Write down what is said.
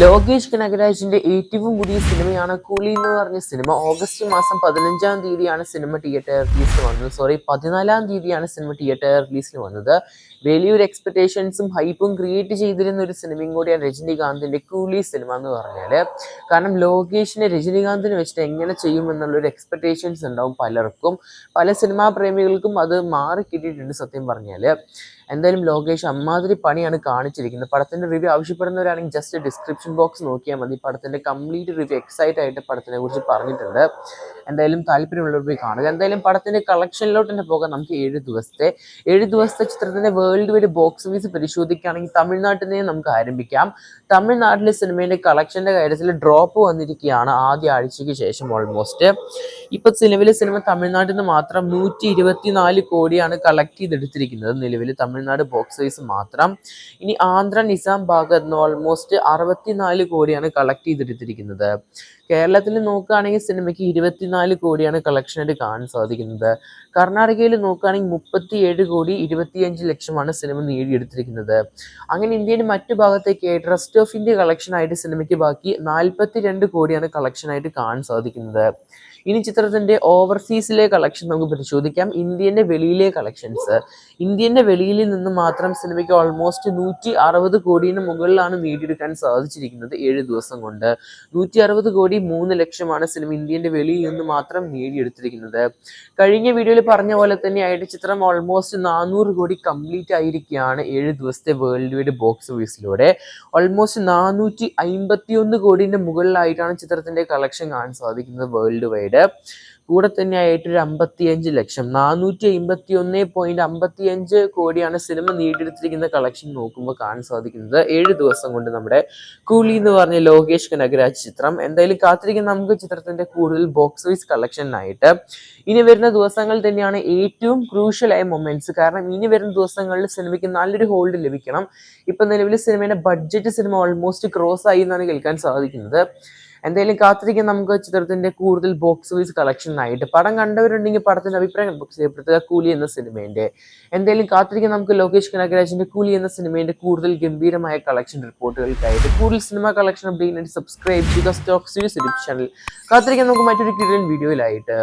ലോകേഷ് കനകരാജിന്റെ ഏറ്റവും പുതിയ സിനിമയാണ് കൂലി എന്ന് പറഞ്ഞ സിനിമ. ഓഗസ്റ്റ് മാസം പതിനഞ്ചാം തീയതിയാണ് സിനിമ തിയേറ്റർ റിലീസിൽ വന്നത്. സോറി പതിനാലാം തീയതിയാണ് സിനിമ തിയേറ്റർ റിലീസിൽ വന്നത്. വലിയൊരു എക്സ്പെക്ടേഷൻസും ഹൈപ്പും ക്രിയേറ്റ് ചെയ്തിരുന്ന ഒരു സിനിമയും കൂടിയാണ് രജനീകാന്തിന്റെ കൂലി സിനിമ എന്ന് പറഞ്ഞാൽ കാരണം ലോകേഷിനെ രജനീകാന്തിനെ വെച്ചിട്ട് എങ്ങനെ ചെയ്യുമെന്നുള്ളൊരു എക്സ്പെക്ടേഷൻസ് ഉണ്ടാവും പലർക്കും. പല സിനിമാ പ്രേമികൾക്കും അത് മാറി കിട്ടിയിട്ടുണ്ട് സത്യം പറഞ്ഞാൽ എന്തായാലും ലോകേഷ് അമ്മാതിരി പണിയാണ് കാണിച്ചിരിക്കുന്നത്. പടത്തിന്റെ റിവ്യൂ ആവശ്യപ്പെടുന്നവരാണെങ്കിൽ ജസ്റ്റ് ഡിസ്ക്രിപ്ഷൻ ബോക്സ് നോക്കിയാൽ മതി. പടത്തിന്റെ കംപ്ലീറ്റ് റിവ്യൂ എക്സൈറ്റ് ആയിട്ട് പടത്തിനെ കുറിച്ച് പറഞ്ഞിട്ടുണ്ട്. എന്തായാലും താല്പര്യമുള്ളവർ പോയി കാണുക. എന്തായാലും പടത്തിന്റെ കളക്ഷനിലോട്ട് തന്നെ പോകാം. നമുക്ക് ഏഴ് ദിവസത്തെ ഏഴ് ദിവസത്തെ ചിത്രത്തിന്റെ വേൾഡ് വൈഡ് ബോക്സ് ഓഫീസ് പരിശോധിക്കുകയാണെങ്കിൽ തമിഴ്നാട്ടിൽ നിന്ന് നമുക്ക് ആരംഭിക്കാം. തമിഴ്നാട്ടിലെ സിനിമയുടെ കളക്ഷന്റെ കാര്യത്തിൽ ഡ്രോപ്പ് വന്നിരിക്കുകയാണ് ആദ്യ ആഴ്ചയ്ക്ക് ശേഷം ഓൾമോസ്റ്റ് ഇപ്പോൾ നിലവിലെ സിനിമ തമിഴ്നാട്ടിൽ നിന്ന് മാത്രം നൂറ്റി ഇരുപത്തിനാല് കോടിയാണ് കളക്ട് ചെയ്തെടുത്തിരിക്കുന്നത് നിലവിൽ തമിഴ്നാട് ബോക്സ് ഓഫീസ് മാത്രം. ഇനി ആന്ധ്ര നിസാം ഭാഗത്ത് നിന്ന് ഓൾമോസ്റ്റ് അറുപത്തിനാല് കോടിയാണ് കളക്ട് ചെയ്തെടുത്തിരിക്കുന്നത്. കേരളത്തിൽ നോക്കുകയാണെങ്കിൽ സിനിമയ്ക്ക് ഇരുപത്തിനാല് കോടിയാണ് കളക്ഷനായിട്ട് കാണാൻ സാധിക്കുന്നത്. കർണാടകയിൽ നോക്കുകയാണെങ്കിൽ മുപ്പത്തിയേഴ് കോടി ഇരുപത്തിയഞ്ച് ലക്ഷമാണ് സിനിമ നേടിയെടുത്തിരിക്കുന്നത്. അങ്ങനെ ഇന്ത്യയുടെ മറ്റു ഭാഗത്തേക്ക് റെസ്റ്റ് ഓഫ് ഇന്ത്യ കളക്ഷനായിട്ട് സിനിമയ്ക്ക് ബാക്കി നാൽപ്പത്തി രണ്ട് കോടിയാണ് കളക്ഷനായിട്ട് കാണാൻ സാധിക്കുന്നത്. ഇനി ചിത്രത്തിന്റെ ഓവർസീസിലെ കളക്ഷൻ നമുക്ക് പരിശോധിക്കാം. ഇന്ത്യന്റെ വെളിയിലെ കളക്ഷൻസ് ഇന്ത്യന്റെ വെളിയിൽ നിന്ന് മാത്രം സിനിമയ്ക്ക് ഓൾമോസ്റ്റ് നൂറ്റി അറുപത് കോടിയിന് മുകളിലാണ് നേടിയെടുക്കാൻ സാധിച്ചിരിക്കുന്നത്. ഏഴ് ദിവസം കൊണ്ട്. നൂറ്റി അറുപത് കോടി മൂന്ന് ലക്ഷമാണ് സിനിമ ഇന്ത്യന്റെ വെളിയിൽ നിന്ന് മാത്രം നേടിയെടുത്തിരിക്കുന്നത്. കഴിഞ്ഞ വീഡിയോയിൽ പറഞ്ഞ പോലെ തന്നെ തന്നെയായിട്ട് ചിത്രം ഓൾമോസ്റ്റ് നാനൂറ് കോടി കംപ്ലീറ്റ് ആയിരിക്കുകയാണ് ഏഴ് ദിവസത്തെ വേൾഡ് വൈഡ് ബോക്സ് ഓഫീസിലൂടെ ഓൾമോസ്റ്റ് നാനൂറ്റി അമ്പത്തി ഒന്ന് കോടിന്റെ മുകളിലായിട്ടാണ് ചിത്രത്തിന്റെ കളക്ഷൻ കാണാൻ സാധിക്കുന്നത് വേൾഡ് വൈഡ് കൂടെ തന്നെ ആയിട്ട് ഒരു അമ്പത്തിയഞ്ച് ലക്ഷം. നാനൂറ്റി അമ്പത്തി ഒന്ന് പോയിന്റ് അമ്പത്തിയഞ്ച് കോടിയാണ് സിനിമ നേടിയെടുത്തിരിക്കുന്ന കളക്ഷൻ നോക്കുമ്പോൾ കാണാൻ സാധിക്കുന്നത്. ഏഴ് ദിവസം കൊണ്ട് നമ്മുടെ കൂലി എന്ന് പറഞ്ഞ ലോകേഷ് കനകരാജ് ചിത്രം. എന്തായാലും കാത്തിരിക്കുന്ന നമുക്ക് ചിത്രത്തിന്റെ കൂടുതൽ ബോക്സ് ഓഫീസ് കളക്ഷനായിട്ട് ഇനി വരുന്ന ദിവസങ്ങൾ തന്നെയാണ് ഏറ്റവും ക്രൂഷ്യൽ ആയ മൊമെന്റ്സ് കാരണം ഇനി വരുന്ന ദിവസങ്ങളിൽ സിനിമയ്ക്ക് നല്ലൊരു ഹോൾഡ് ലഭിക്കണം. ഇപ്പൊ നിലവിൽ സിനിമയുടെ ബഡ്ജറ്റ് സിനിമ ഓൾമോസ്റ്റ് ക്രോസ് ആയി എന്നാണ് കേൾക്കാൻ സാധിക്കുന്നത്. എന്തായാലും കാത്തിരിക്കാൻ നമുക്ക് ചിത്രത്തിന്റെ കൂടുതൽ ബോക്സ് ഓഫീസ് കളക്ഷനായിട്ട് പടം കണ്ടവരുണ്ടെങ്കിൽ പടത്തിന്റെ അഭിപ്രായം ബോക്സ് ചെയ്യപ്പെടുത്തുക കൂലി എന്ന സിനിമയുടെ എന്തായാലും കാത്തിരിക്കാൻ നമുക്ക് ലോകേഷ് കനകരാജിന്റെ കൂലി എന്ന സിനിമയുടെ കൂടുതൽ ഗംഭീരമായ കളക്ഷൻ റിപ്പോർട്ടുകൾക്കായിട്ട് കൂടുതൽ സിനിമ കളക്ഷൻ അപ്ഡേറ്റ് സബ്സ്ക്രൈബ് ചെയ്യുക. സ്റ്റോക്സ് ചാനൽ കാത്തിരിക്കാൻ നമുക്ക് മറ്റൊരു കിഴിയൻ വീഡിയോയിലായിട്ട്